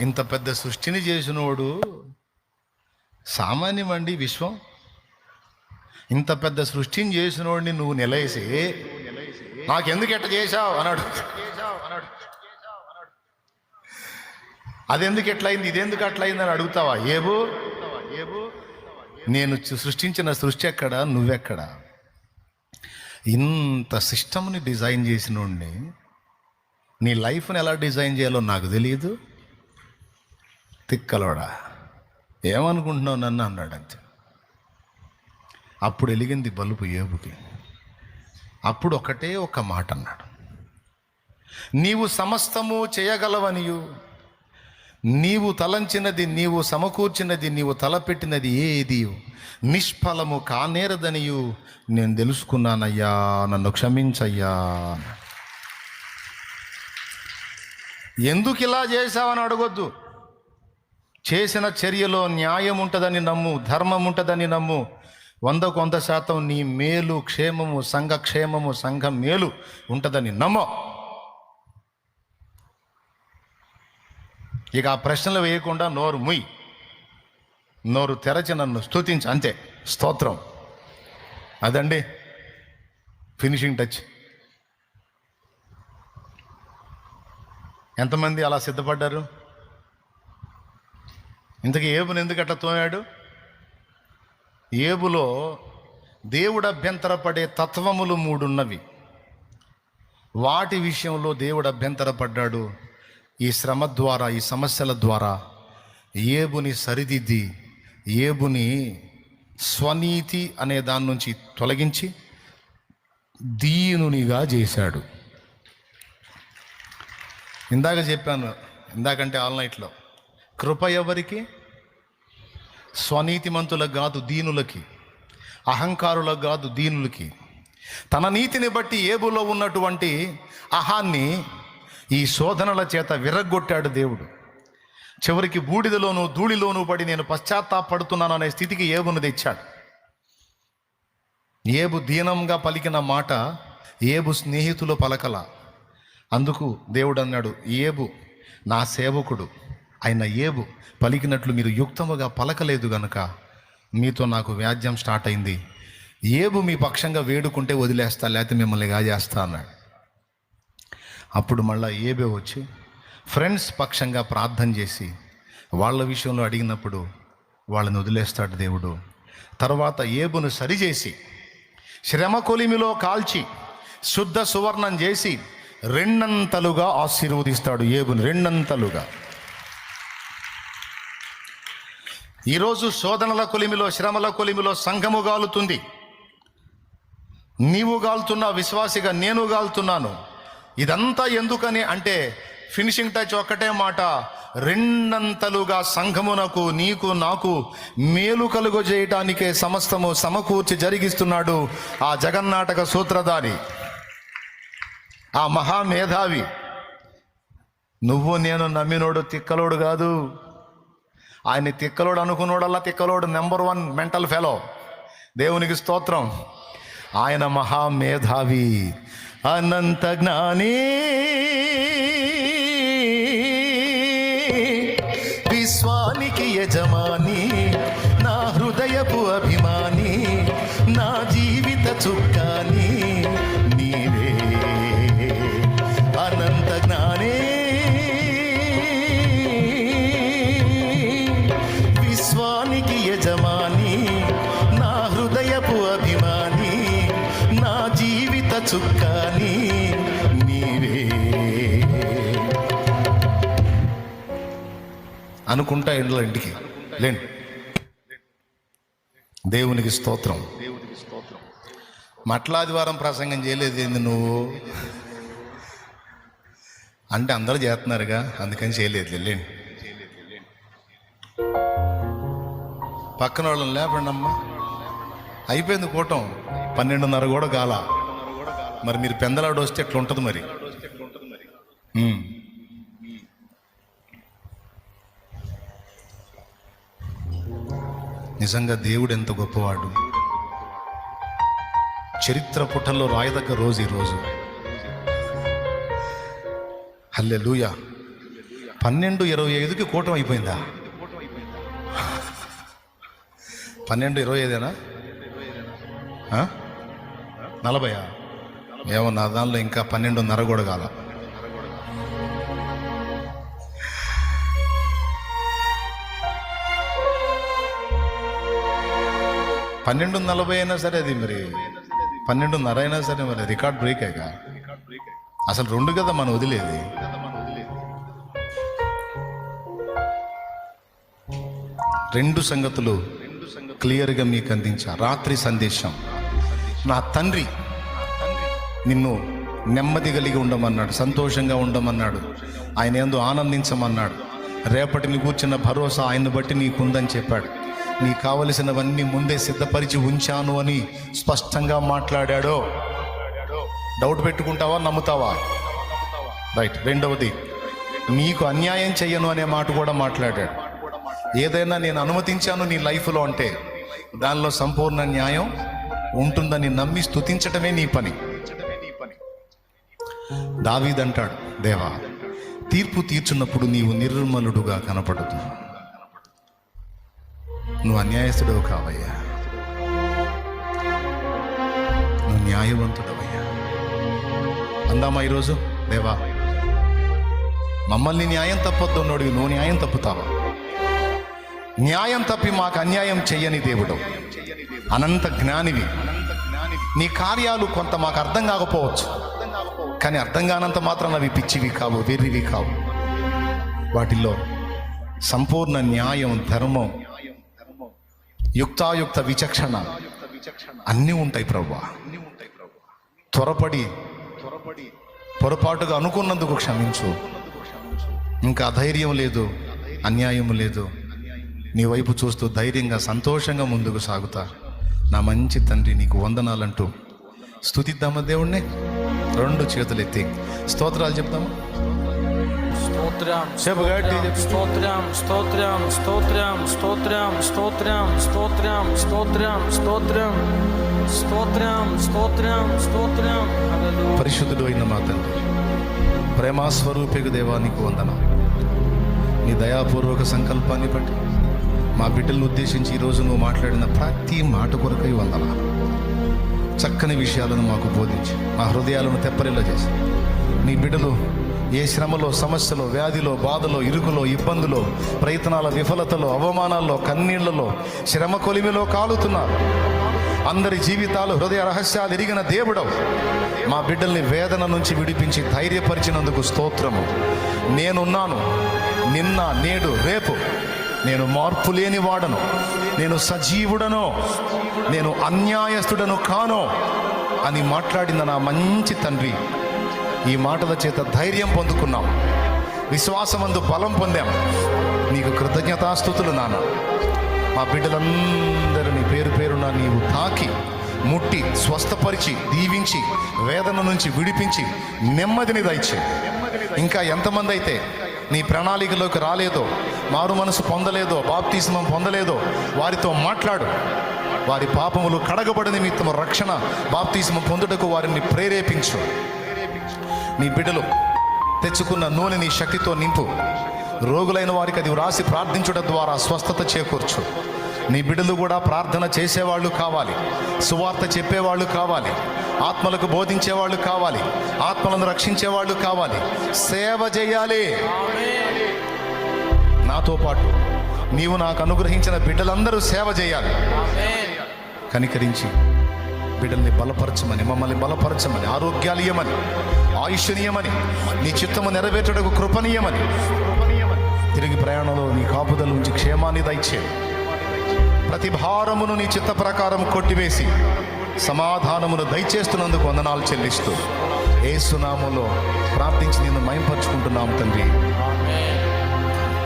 ఇంత పెద్ద సృష్టిని చేసినోడు సామాన్యమండి విశ్వం. ఇంత పెద్ద సృష్టిని చేసినోడిని నువ్వు నిలయసి నాకెందుకు ఎట్ట చేశావు అన్నాడు. అదెందుకు ఎట్లయింది ఇదెందుకు అట్లయింది అని అడుగుతావా? ఏబు? నేను సృష్టించిన సృష్టి ఎక్కడ నువ్వెక్కడ? ఇంత సిస్టమ్ని డిజైన్ చేసినోడిని నీ లైఫ్ని ఎలా డిజైన్ చేయాలో నాకు తెలియదు తిక్కలోడా? ఏమనుకుంటున్నావు నన్ను? అన్నాడు అంతే. అప్పుడు వెలిగింది బలుపు ఏబుకి అప్పుడు ఒకటే ఒక మాట అన్నాడు. నీవు సమస్తము చేయగలవనియు. నీవు తలంచినది నీవు సమకూర్చినది నీవు తలపెట్టినది ఏది నిష్ఫలము కానేరదనియు. నేను తెలుసుకున్నానయ్యా నన్ను క్షమించయ్యా ఎందుకు ఇలా చేశావని అడగొద్దు. చేసిన చర్యలో న్యాయం ఉంటుందని నమ్ము ధర్మం ఉంటుందని నమ్ము. వందకు వంద శాతం నీ మేలు క్షేమము సంఘ క్షేమము సంఘం మేలు ఉంటుందని నమ్మో. ఇక ఆ ప్రశ్నలు వేయకుండా నోరు ముయ్. నోరు తెరచి నన్ను స్థుతించు అంతే. స్తోత్రం. అదండి. Finishing touch. ఎంతమంది అలా సిద్ధపడ్డారు? ఇంతకీ ఏబుని ఎందుకు అట్లా తోమాడు? ఏబులో దేవుడు అభ్యంతరపడే తత్వములు మూడున్నవి. వాటి విషయంలో దేవుడు అభ్యంతరపడ్డాడు. ఈ శ్రమ ద్వారా ఈ సమస్యల ద్వారా ఏబుని సరిదిద్ది ఏబుని స్వనీతి అనే దాని నుంచి తొలగించి దీనునిగా చేశాడు. ఇందాక చెప్పాను ఇందాకంటే ఆల్ నైట్లో. కృప ఎవరికి? స్వనీతిమంతులకు కాదు దీనులకి. అహంకారులకు కాదు దీనులకి. తన నీతిని బట్టి ఏబులో ఉన్నటువంటి అహాన్ని ఈ శోధనల చేత విరగ్గొట్టాడు దేవుడు. చివరికి బూడిదలోను ధూళిలోనూ పడి నేను పశ్చాత్తాపడుతున్నాను అనే స్థితికి ఏబును తెచ్చాడు. ఏబు దీనంగా పలికిన మాట ఏబు స్నేహితులు పలకల. అందుకు దేవుడు అన్నాడు ఏబు నా సేవకుడు. ఆయన ఏబు పలికినట్లు మీరు యుక్తముగా పలకలేదు గనుక మీతో నాకు వ్యాజ్యం స్టార్ట్ అయింది. ఏబు మీ పక్షంగా వేడుకుంటే వదిలేస్తా లేకపోతే మిమ్మల్ని గాజేస్తా అన్నాడు. అప్పుడు మళ్ళీ ఏబే వచ్చి ఫ్రెండ్స్ పక్షంగా ప్రార్థన చేసి వాళ్ళ విషయంలో అడిగినప్పుడు వాళ్ళని వదిలేస్తాడు దేవుడు. తర్వాత ఏబును సరిచేసి శ్రమ కొలిమిలో కాల్చి శుద్ధ సువర్ణం చేసి రెండంతలుగా ఆశీర్వదిస్తాడు ఏబుని రెండంతలుగా. ఈరోజు శోధనల కొలిమిలో శ్రమల కొలిమిలో సంఘము గాలుతుంది. నీవు గాలుతున్నా విశ్వాసిగా నేను గాలుతున్నాను. ఇదంతా ఎందుకని అంటే ఫినిషింగ్ టచ్ ఒక్కటే మాట రెండంతలుగా సంఘమునకు నీకు నాకు మేలు కలుగు చేయటానికే సమస్తము సమకూర్చి జరిగిస్తున్నాడు ఆ జగన్నాటక సూత్రధారి. ఆ మహామేధావి నువ్వు నేను నమ్మినోడు తిక్కలోడు కాదు. ఆయన తిక్కలోడు అనుకున్నోడల్లా తిక్కలోడు నెంబర్ వన్ మెంటల్ ఫెలో. దేవునికి స్తోత్రం. ఆయన మహామేధావి. అనంత జ్ఞానీ. జీవిత చుక్కాని నీవే. అనుకుంటా ఇంట్లో ఇంటికి. లేండి. దేవునికి స్తోత్రం. మట్లాదివారం ప్రసంగం చేయలేదు ఏంది నువ్వు? అంటే అందరూ చేస్తున్నారుగా అందుకని చేయలేదు. లేండి. పక్కన వాళ్ళని లేపండి అమ్మా అయిపోయింది కూటం. పన్నెండున్నర కూడా కాలా. మరి మీరు పెందలాడు వస్తే ఎట్లా ఉంటుంది మరి నిజంగా దేవుడు ఎంత గొప్పవాడు. చరిత్ర పుటల్లో రాయదగ్గ రోజు ఈరోజు లూయ పన్నెండు ఇరవై ఐదుకి కూటం అయిపోయిందా? పన్నెండు ఇరవై ఐదేనా? ఆ? నలభయా? ఏమో నా దానిలో ఇంకా పన్నెండున్నర కూడా కాల. పన్నెండు నలభై అయినా సరే అది మరి. పన్నెండున్నర అయినా సరే మరి రికార్డ్ బ్రేక్ అయ్యా అసలు రెండు కదా మనం వదిలేది. రెండు సంగతులు క్లియర్గా మీకు అందించా. రాత్రి సందేశం. నా తండ్రి నిన్ను నెమ్మది కలిగి ఉండమన్నాడు సంతోషంగా ఉండమన్నాడు ఆయన ఎందు ఆనందించమన్నాడు. రేపటిని కూర్చున్న భరోసా ఆయన్ని బట్టి నీకుందని చెప్పాడు. నీ కావలసినవన్నీ ముందే సిద్ధపరిచి ఉంచాను అని స్పష్టంగా మాట్లాడాడో? డౌట్ పెట్టుకుంటావా నమ్ముతావా? రైట్ రెండవది నీకు అన్యాయం చెయ్యను అనే మాట కూడా మాట్లాడాడు. ఏదైనా నేను అనుమతించాను నీ లైఫ్లో అంటే దానిలో సంపూర్ణ న్యాయం ఉంటుందని నమ్మి స్తుతించటమే నీ పని. దావీదంటాడు దేవా తీర్పు తీర్చున్నప్పుడు నీవు నిర్మలుడుగా కనపడదు నువ్వు అన్యాయస్తుడవు కావయ్యా. నువ్వు న్యాయవంతుడవయ్యా. అందామా ఈరోజు? దేవా మమ్మల్ని న్యాయం తప్పొద్దు నోడివి నువ్వు న్యాయం తప్పుతావా? న్యాయం తప్పి మాకు అన్యాయం చెయ్యని దేవుడు. అనంత జ్ఞానివి. నీ కార్యాలు కొంత మాకు అర్థం కాకపోవచ్చు. కానీ అర్థం కానంత మాత్రం అవి పిచ్చివి కావు వెర్రివి కావు. వాటిల్లో సంపూర్ణ న్యాయం ధర్మం యుక్తాయుక్త విచక్షణ అన్నీ ఉంటాయి ప్రభా త్వరపడి పొరపాటుగా అనుకున్నందుకు క్షమించు. ఇంకా అధైర్యం లేదు అన్యాయం లేదు. నీ వైపు చూస్తూ ధైర్యంగా సంతోషంగా ముందుకు సాగుతా. నా మంచి తండ్రి నీకు వందనాలంటూ స్థుతిద్దామా దేవుణ్ణి? రెండు చేతులు ఎత్తి స్తోత్రాలు చెప్తామా స్తోత్రం చెప్పు గట్టి చెప్పు. స్తోత్రం స్తోత్రం స్తోత్రం స్తోత్రం స్తోత్రం స్తోత్రం స్తోత్రం స్తోత్రం స్తోత్రం స్తోత్రం స్తోత్రం హల్లెలూయా పరిశుద్ధుడు అయిన మా తండ్రి ప్రేమాస్వరూపిక దేవానికి వందనం నీ దయాపూర్వక సంకల్పాన్ని బట్టి మా బిడ్డలను ఉద్దేశించి ఈరోజు నువ్వు మాట్లాడిన ప్రతి మాట కొరకై వందన చక్కని విషయాలను మాకు బోధించి మా హృదయాలను తెప్పరిల్ల చేసి. నీ బిడ్డలు ఏ శ్రమలో సమస్యలో వ్యాధిలో బాధలో ఇరుకులో ఇబ్బందులో ప్రయత్నాల విఫలతలో అవమానాల్లో కన్నీళ్ళలో శ్రమ కొలిమిలో కాలుతున్నారు. అందరి జీవితాలు హృదయ రహస్యాలు ఎరిగిన దేవుడవు. మా బిడ్డల్ని వేదన నుంచి విడిపించి ధైర్యపరిచినందుకు స్తోత్రము. నేనున్నాను నిన్న నేడు రేపు. నేను మార్పు లేని వాడను. నేను సజీవుడను. నేను అన్యాయస్తుడను కాను అని మాట్లాడిన నా మంచి తండ్రి. ఈ మాటల చేత ధైర్యం పొందుకున్నాం. విశ్వాసమందు బలం పొందాం. నీకు కృతజ్ఞతాస్థుతులు నాన్న. మా బిడ్డలందరినీ పేరు పేరున నీవు తాకి ముట్టి స్వస్థపరిచి దీవించి వేదన నుంచి విడిపించి నెమ్మదిని దయచే ఇంకా ఎంతమంది అయితే నీ ప్రణాళికలోకి రాలేదో మారు మనసు పొందలేదో బాప్తిస్మం పొందలేదో వారితో మాట్లాడు. వారి పాపములు కడగబడి నిమిత్తం రక్షణ బాప్తిస్మం పొందుటకు వారిని ప్రేరేపించు. నీ బిడ్డలు తెచ్చుకున్న నూనె నీ శక్తితో నింపు. రోగులైన వారికి అది వ్రాసి ప్రార్థించడం ద్వారా స్వస్థత చేకూర్చు. నీ బిడ్డలు కూడా ప్రార్థన చేసేవాళ్ళు కావాలి. సువార్త చెప్పేవాళ్ళు కావాలి. ఆత్మలకు బోధించేవాళ్ళు కావాలి. ఆత్మలను రక్షించేవాళ్ళు కావాలి. సేవ చేయాలి. నాతో పాటు నీవు నాకు అనుగ్రహించిన బిడ్డలందరూ సేవ చేయాలి. కనికరించి బిడ్డల్ని బలపరచమని మమ్మల్ని బలపరచమని ఆరోగ్యాలీయమని ఆయుష్యనీయమని నీ చిత్తము నెరవేర్చుటకు కృపనీయమని. తిరిగి ప్రయాణంలో నీ కాపుదల నుంచి క్షేమాన్ని దయచే ప్రతి భారమును నీ చిత్త ప్రకారం కొట్టివేసి సమాధానమును దయచేస్తున్నందుకు వందనాలు చెల్లిస్తూ ఏసునామములో ప్రార్థించి నిన్ను మైంపరుచుకుంటున్నాము తండ్రి.